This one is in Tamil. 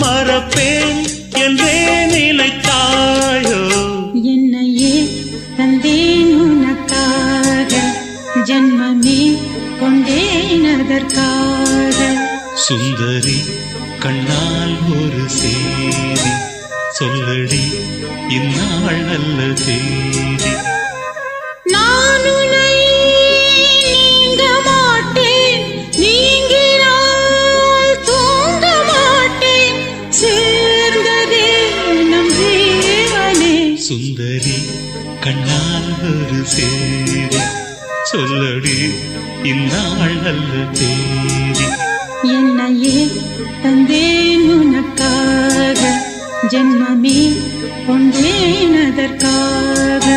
மறப்பேன் என்றே நினைத்தாயோ என்னையே தந்தேன் உனக்காக. ஜன்மமே கொண்டேன் அதற்காக. சுந்தரி கண்ணால் ஒரு சேதி சொல்லடி இந்நாள் நல்ல தேதி சுந்தரி கண்ணால் ஒரு சேரி. சொல்லடி இந்நாள் நல்ல தேதி என்னையே தந்தேன் உனக்காக. ஜென்மமே கொண்டேன் அதற்காக.